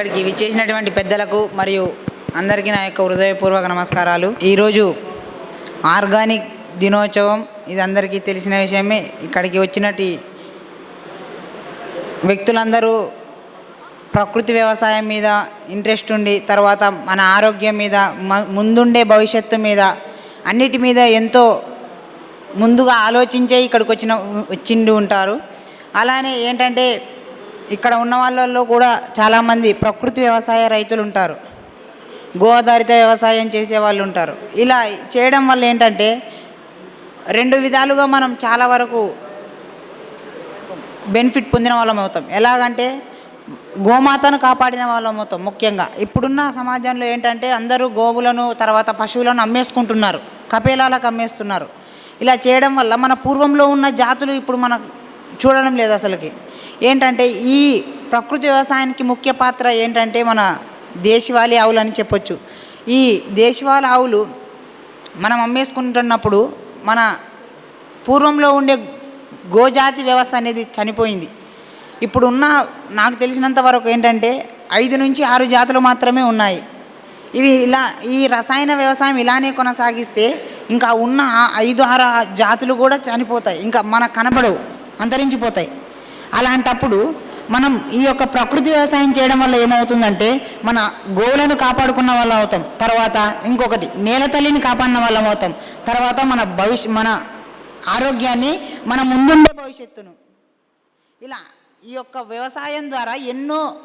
ఇక్కడికి విచ్చేసినటువంటి పెద్దలకు మరియు అందరికీ నా యొక్క హృదయపూర్వక నమస్కారాలు. ఈరోజు ఆర్గానిక్ దినోత్సవం ఇది అందరికీ తెలిసిన విషయమే. ఇక్కడికి వచ్చినటి వ్యక్తులందరూ ప్రకృతి వ్యవసాయం మీద ఇంట్రెస్ట్ ఉండి తర్వాత మన ఆరోగ్యం మీద మ- ముందుండే భవిష్యత్తు మీద అన్నిటి మీద ఎంతో ముందుగా ఆలోచించే ఇక్కడికి వచ్చిన వచ్చిండి ఉంటారు. అలానే ఏంటంటే ఇక్కడ ఉన్న వాళ్ళల్లో కూడా చాలామంది ప్రకృతి వ్యవసాయ రైతులు ఉంటారు. గోదారిత వ్యవసాయం చేసే వాళ్ళు ఉంటారు. ఇలా చేయడం వల్ల ఏంటంటే రెండు విధాలుగా మనం చాలా వరకు బెనిఫిట్ పొందిన వాళ్ళం అవుతాం. ఎలాగంటే గోమాతను కాపాడిన వాళ్ళం అవుతాం ముఖ్యంగా. ఇప్పుడున్న సమాజంలో ఏంటంటే అందరూ గోవులను తర్వాత పశువులను అమ్మేసుకుంటున్నారు. కపేలాలకు అమ్మేస్తున్నారు. ఇలా చేయడం వల్ల మన పూర్వంలో ఉన్న జాతులు ఇప్పుడు మనం చూడడం లేదు అసలుకి. ఏంటంటే ఈ ప్రకృతి వ్యవసాయానికి ముఖ్య పాత్ర ఏంటంటే మన దేశవాళీ ఆవులు అని చెప్పొచ్చు. ఈ దేశవాళీ ఆవులు మనం అమ్మేసుకుంటున్నప్పుడు మన పూర్వంలో ఉండే గోజాతి వ్యవస్థ అనేది చనిపోయింది. ఇప్పుడున్న నాకు తెలిసినంత వరకు ఏంటంటే ఐదు నుంచి ఆరు జాతులు మాత్రమే ఉన్నాయి. ఇవి ఇలా ఈ రసాయన వ్యవసాయం ఇలానే కొనసాగిస్తే ఇంకా ఉన్న ఐదు ఆరు జాతులు కూడా చనిపోతాయి. ఇంకా మనకు కనపడవు అంతరించిపోతాయి. అలాంటప్పుడు మనం ఈ యొక్క ప్రకృతి వ్యవసాయం చేయడం వల్ల ఏమవుతుందంటే మన గోవులను కాపాడుకున్న వాళ్ళం అవుతాం. తర్వాత ఇంకొకటి నేల తల్లిని కాపాడిన వాళ్ళం అవుతాం. తర్వాత మన భవిష్య మన ఆరోగ్యాన్ని మన ముందుండే భవిష్యత్తును. ఇలా ఈ యొక్క వ్యవసాయం ద్వారా ఎన్నో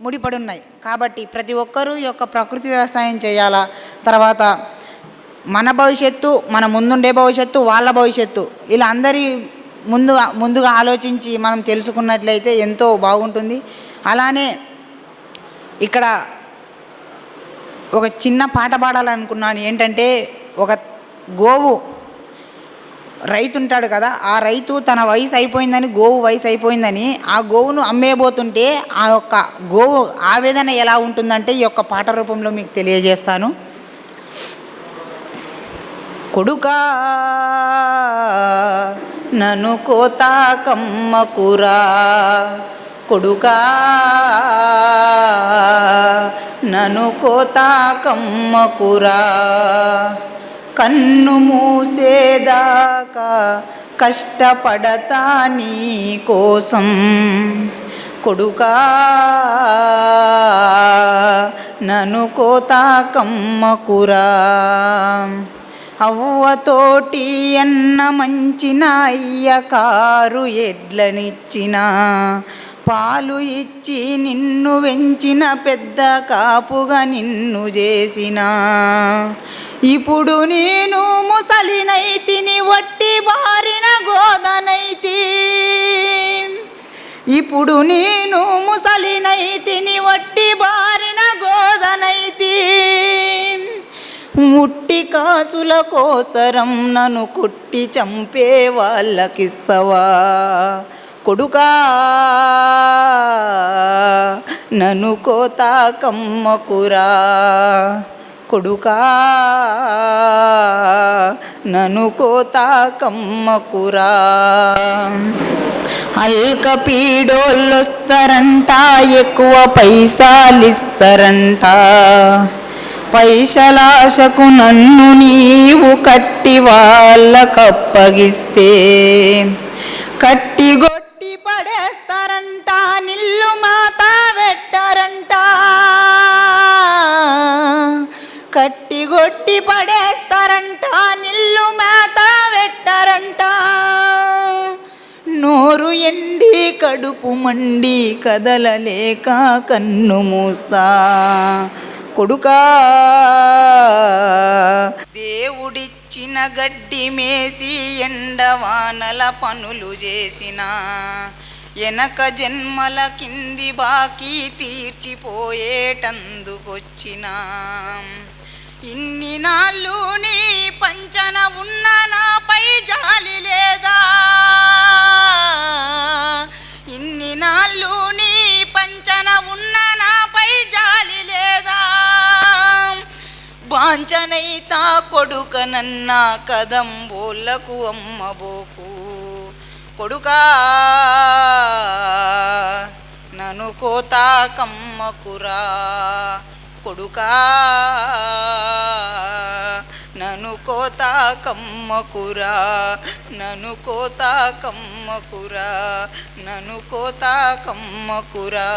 ముడిపడి ఉన్నాయి కాబట్టి ప్రతి ఒక్కరూ ఈ యొక్క ప్రకృతి వ్యవసాయం చేయాలా? తర్వాత మన భవిష్యత్తు మన ముందుండే భవిష్యత్తు వాళ్ళ భవిష్యత్తు. ఇలా అందరి ముందు ముందుగా ఆలోచించి మనం తెలుసుకున్నట్లయితే ఎంతో బాగుంటుంది. అలానే ఇక్కడ ఒక చిన్న పాట పాడాలనుకున్నాను. ఏంటంటే ఒక గోవు రైతు ఉంటాడు కదా ఆ రైతు తన వయసు అయిపోయిందని గోవు వయసు అయిపోయిందని ఆ గోవును అమ్మేయబోతుంటే ఆ యొక్క గోవు ఆవేదన ఎలా ఉంటుందంటే ఈ యొక్క పాట రూపంలో మీకు తెలియజేస్తాను. కొడుకా నను కోతాకమ్మకురా కొడుకా. నను కోతాకమ్మకురా కన్ను మూసేదాకా కష్టపడతా నీ కోసం. కొడుకా. నను కోతాకమ్మకురా అవ్వతోటి అన్న మంచిన అయ్య కారు ఎడ్లనిచ్చిన. పాలు ఇచ్చి నిన్ను వెంచిన పెద్ద కాపుగా నిన్ను చేసిన. ఇప్పుడు నేను ముసలినైతిని వట్టి బారిన గోదనైతి. ఇప్పుడు నేను ముసలినైతిని వట్టి బారిన గోదనై ముట్టి కాసుల కోసరం నన్ను కుట్టి చంపే వాళ్ళకిస్తవా? కొడుకా నన్ను కోతాకమ్మకురా కొడుకా నన్ను కోతాకమ్మకురా అల్క పీడోళ్ళొస్తారంట ఎక్కువ పైసాలిస్తారంట. పైసలాశకు నన్ను నీవు కట్టి వాళ్ళకప్పగిస్తే కట్టి గొట్టి పడేస్తారంట నిల్లు మాత పెట్టారంట కట్టి గొట్టి పడేస్తారంట నిల్లు మాత పెట్టారంట నోరు ఎండి కడుపు మండి కదలలేక కన్ను మూస్తా. కొడుకా. దేవుడిచ్చిన గడ్డి మేసి ఎండవానల పనులు చేసిన వెనక జన్మల కింది బాకీ తీర్చిపోయేటందుకొచ్చిన. ఇన్ని నాళ్ళు బాంచనైతా కొడుకనన్న కదంబోళ్ళకు అమ్మబోకు కొడుకా నను కోతాకమ్మకురా. కమ్మకురా కొడుకా నను కోతాకమ్మకురా. నను కోతాకమ్మకురా. నను కోతాకమ్మకురా.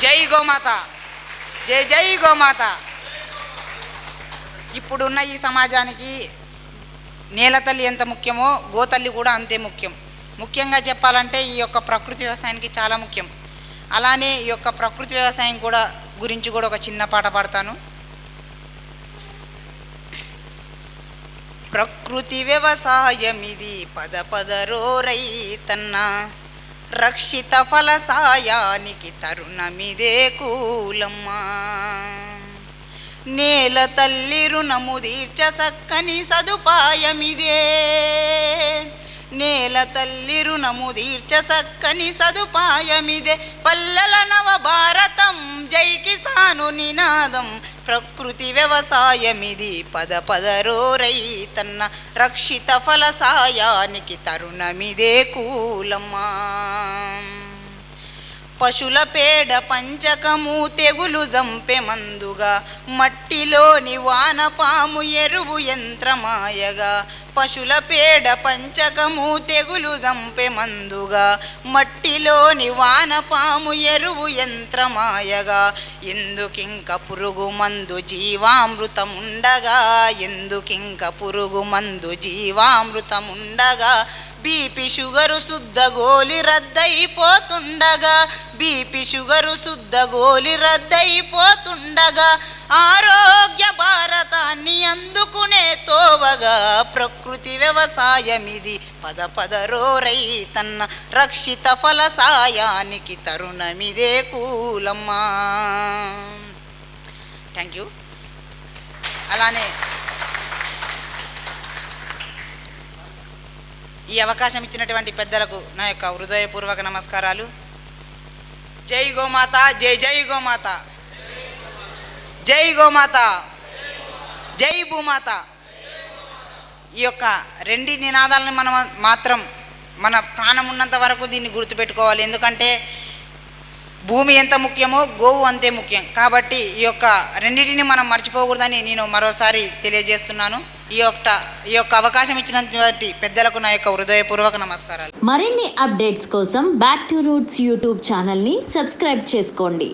జై గోమాత. జై జై గోమాత. ఇప్పుడున్న ఈ సమాజానికి నేల తల్లి ఎంత ముఖ్యమో గోతల్లి కూడా అంతే ముఖ్యం. ముఖ్యంగా చెప్పాలంటే ఈ యొక్క ప్రకృతి వ్యవసాయానికి చాలా ముఖ్యం. అలానే ఈ యొక్క ప్రకృతి వ్యవసాయం కూడా గురించి కూడా ఒక చిన్న పాట పాడతాను. ప్రకృతి వ్యవసాయం ఇది పద పదరో రైతన్న. రక్షిత ఫలసాయానికి తరుణమిదే కూలమ్మా. నేల తల్లి రుణము తీర్చ సక్కని సదుపాయమిదే. నేల తల్లి రుణము తీర్చ సక్కని సదుపాయమిదే. పల్లెల నవ భారతం జై కిసాను నినాదం. ప్రకృతి వ్యవసాయమిది పద పదరో రైతన్న. రక్షిత ఫలసాయానికి తరుణమిదే కూలమ్మా. పశుల పేడ పంచకము తెగులు జంపె మందుగా. మట్టిలోని వానపాము ఎరువు యంత్రమాయగా. పశుల పేడ పంచకము తెగులు జంపె మందుగా. మట్టిలోని వానపాము ఎరువు యంత్రమాయగా. ఎందుకింక పురుగు మందు జీవామృతముండగా? ఎందుకింక పురుగు మందు జీవామృతముండగా? బీపీ షుగరు శుద్ధ గోలి రద్దయిపోతుండగా. బీపీ షుగరు శుద్ధ గోలి రద్దయిపోతుండగా. ఆరో ప్రకృతి వ్యవసాయమిది. పద పదరో రైతన్న రక్షిత ఫలసాయానికి తరుణమిదే కూలమ్మా. థ్యాంక్ యూ అలానే ఈ అవకాశం ఇచ్చినటువంటి పెద్దలకు నా యొక్క హృదయపూర్వక నమస్కారాలు. జై గోమాత జై జై గోమాత. జై గోమాత. జై భూమాత. ఈ యొక్క రెండు నినాదాలను మనం మాత్రం మన ప్రాణం ఉన్నంత వరకు దీన్ని గుర్తుపెట్టుకోవాలి. ఎందుకంటే భూమి ఎంత ముఖ్యమో గోవు అంతే ముఖ్యం. కాబట్టి ఈ యొక్క రెండింటిని మనం మర్చిపోకూడదని నేను మరోసారి తెలియజేస్తున్నాను. ఈ యొక్క ఈ యొక్క అవకాశం ఇచ్చినటువంటి పెద్దలకు నా యొక్క హృదయపూర్వక నమస్కారాలు. మరిన్ని అప్డేట్స్ కోసం బ్యాక్ టు రూట్స్ యూట్యూబ్ ఛానల్ని సబ్స్క్రైబ్ చేసుకోండి.